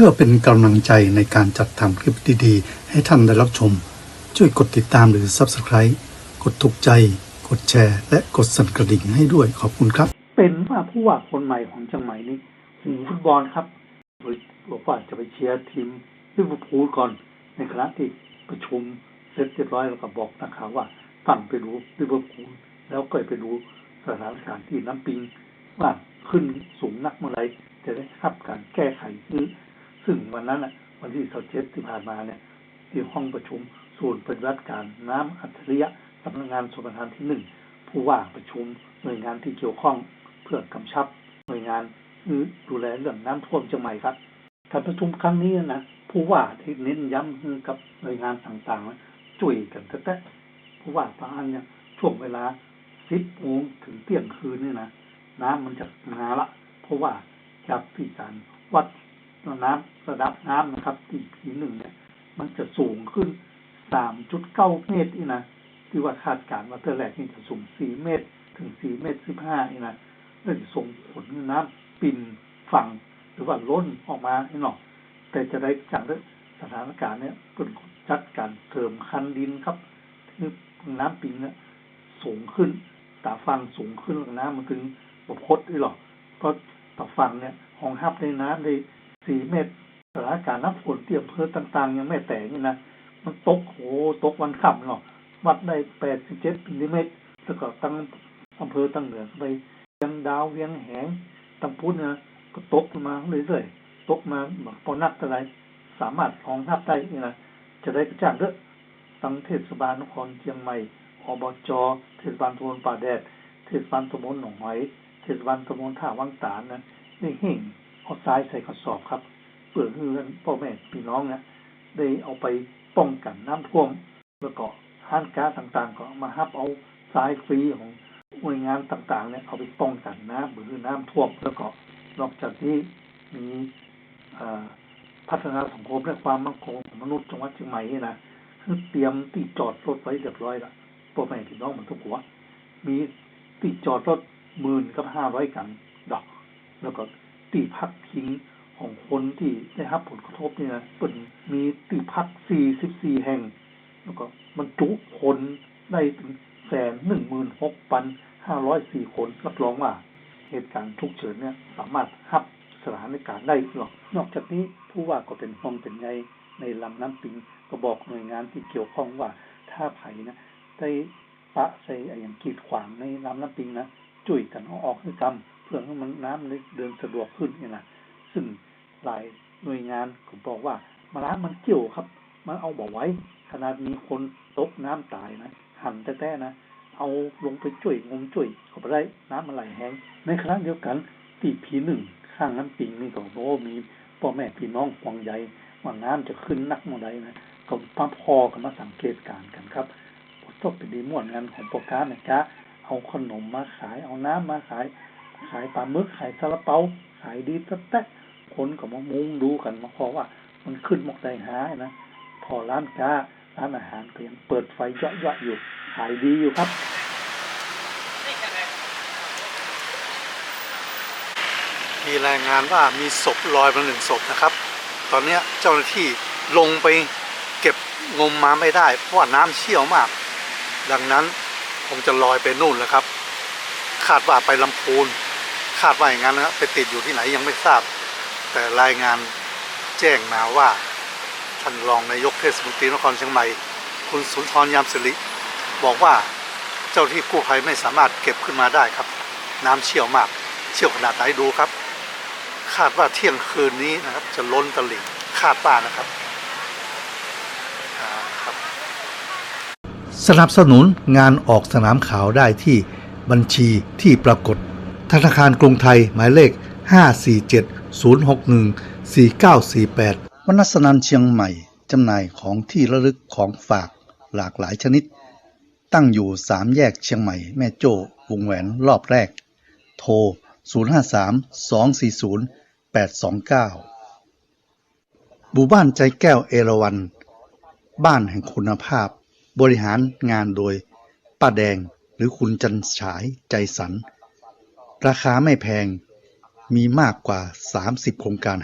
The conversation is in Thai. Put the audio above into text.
พื่อเป็นกำลังใจในการจัดทำคลิปดีๆ ให้ท่านได้รับชม ช่วยกดติดตามหรือ Subscribe กดถูกใจ กดแชร์ และกดสั่นกระดิ่งให้ด้วยขอบคุณครับ เป็นว่าผู้ว่าคนใหม่ของเชียงใหม่นี่หนีฟุตบอลครับโดยบอกว่าจะไปเชียร์ทีมลิเวอร์พูลก่อนในขณะที่ประชุมเสร็จเรียบร้อยแล้วก็บอกนักข่าวว่าตั้งไปดูลิเวอร์พูลแล้วก็ไปดูสถานการณ์ที่น้ำปิงว่าขึ้นสูงนักเมื่อไรจะได้รับการแก้ไขซื้อ ซึ่งวันนั้นอะวันที่สิบเจ็ดที่ผ่านมาเนี่ย ที่ห้องประชุมศูนย์ปฏิบัติการน้ำอัจฉริยะสำนักงานสมรทานที่หนึ่งผู้ว่าประชุมหน่วยงานที่เกี่ยวข้องเพื่อกำชับหน่วยงานคือดูแลเรื่องน้ำท่วมเชียงใหม่ครับการประชุมครั้งนี้นะผู้ว่าที่เน้นย้ำคือกับหน่วยงานต่างๆนะช่ยกันแต่แต่ผู้ว่าบางอันเนี่ยช่วงเวลาสิบโมงถึงเที่ยงคืนนี่นะน้ำมันจะมาละ เพราะว่าจากที่การวัด น้ำระดับน้ำนะครับที่พีหนึ่งเนี่ย มันจะสูงขึ้นสามจุดเก้าเมตรนี่นะที่ว่าคาดการณ์ว่าเทอร์แรกนี่จะสูงสี่เมตร ถึงสี่เมตรสิบห้านี่นะนั่นจะส่งผลให้น้ำปิ่นฝั่งหรือว่าล้นออกมาให้หนอกแต่จะได้จากสถานการณ์เนี่ยเป็นจัดการเติมคันดินครับที่น้ำปิ่นเนี่ยสูงขึ้นตาฟังสูงขึ้นน้ำมันถึงบกพดด้หรอกเพราะตาฟังเนี่ยห้องฮับในน้ำได้ สี่เมตรสถานการณ์น้ำฝนเตรียมเพื่อต่างๆ ยังไม่แตกนี่นะ มันตกโหตกวันค่ำเนาะวัดได้แปดสิบเจ็ดมิลลิเมตรแล้วก็ตั้งอำเภอตั้งเหนือไปยังดาวเวียงแหงตั้งพุ้นนะก็ตกมาเรื่อยๆตกมาแบบพอนักอะไรสามารถรองรับได้นี่นะจะได้กระจ่างเด้อตั้งเทศบาลนครเชียงใหม่อบจเทศบาลตำบลป่าแดดเทศบาลตำบลหนองหอยเทศบาลตำบลท่าวังตาลนะนี่เห่ง เอาทรายใส่กระสอบครับ เพื่อให้พ่อแม่พี่น้องเนี่ยได้เอาไปป้องกันน้ำท่วมแล้วก็ห้านค้าต่างๆ ก็มาฮับเอาสายฟรีของหน่วยงานต่างๆเนี่ยเอาไปป้องกันน้ำหรือน้ำท่วมแล้วก็นอกจากนี้มีพัฒนาสังคมและความมั่นคงของมนุษย์จังหวัดเชียงใหม่นี่นะคือเตรียมที่จอดรถไว้เรียบร้อยละพ่อแม่พี่น้องมันทุกหัวมีที่จอดรถหมื่นกับห้าร้อยกันดอก แล้วก็ ที่พักพิงของคนที่ได้รับผลกระทบเนี่นะเป็นมีที่พัก 44 แห่ง แล้วก็มันจุคนได้ถึงแสนหนึ่งหมื่นหกพันห้าร้อยสี่คนรับรองว่าเหตุการณ์ทุกเฉินเนี่ยสามารถรับสถานการณ์ได้หรอกนอกจากนี้ผู้ว่าก็เป็นห้องเป็นไงในลำน้ำปิงก็บอกหน่วยงานที่เกี่ยวข้องว่าถ้าไผ่นะได้ปะใส่อย่างกีดขวางในลำน้ำปิงนะ จุ่ยกันเอาออกให้กำเพื่อให้มันน้ำเดินสะดวกขึ้นนี่นะซึ่งหลายหน่วยงานก็บอกว่ามาล้างมันเกี่ยวครับ มันเอาบอกไว้ ขนาดมีคนตกน้ำตายนะหันแต้ๆนะเอาลงไปช่ยงมช่ยเขาไปได้น้ำมันไหลแห้งในขณะเดียวกันตีผีหนึ่งข้างน้ำปิงนี่ก็บอกว่ามีพ่อแม่พี่น้องห่วงใยว่าน้ำจะขึ้นนักเมื่อใดนะก็พับพอกันมาสังเกตการกันครับต้องเป็นดีม่วนงานของโปรการนะจ๊ะ เอาขนมมาขาย เอาน้ำมาขาย ขายปลาหมึก ขายซาลาเปา ขายดีแตะคนก็มามุงดูกันมาขอว่า มันขึ้นมอกใจหายนะ พอร้านค้าร้านอาหารก็ยังเปิดไฟเยอะๆอยู่ ขายดีอยู่ครับมีรายงานว่ามีศพลอยมาหนึ่งศพนะครับ ตอนนี้เจ้าหน้าที่ลงไปเก็บงมมาไม่ได้ เพราะว่าน้ำเชี่ยวมาก ดังนั้น คงจะลอยไปนู่นแล้วครับ คาดว่าไปลำพูน คาดว่าอย่างนั้นนะครับไปติดอยู่ที่ไหนยังไม่ทราบ แต่รายงานแจ้งมาว่าท่านรองนายกเทศมนตรีนครเชียงใหม่ คุณสุนทรยามสิริบอกว่าเจ้าที่กู้ภัยไม่สามารถเก็บขึ้นมาได้ครับ น้ำเชี่ยวมาก เชี่ยวขนาดไหนดูครับ คาดว่าเที่ยงคืนนี้นะครับ จะล้นตลิ่งคาดว่านะครับอ่าครับ สนับสนุนงานออกสนามข่าวได้ที่บัญชีที่ปรากฏ ธนาคารกรุงไทยหมายเลข 547-061-4948 วนัสนันเชียงใหม่ จำหน่ายของที่ระลึกของฝากหลากหลายชนิด ตั้งอยู่สามแยกเชียงใหม่แม่โจ้วงแหวนรอบแรก โทร 053-240-829หมู่บ้านใจแก้วเอราวัน บ้านแห่งคุณภาพ บริหารงานโดยป้าแดงหรือคุณจันฉายใจสัน ราคาไม่แพงมีมากกว่า 30 โครงการ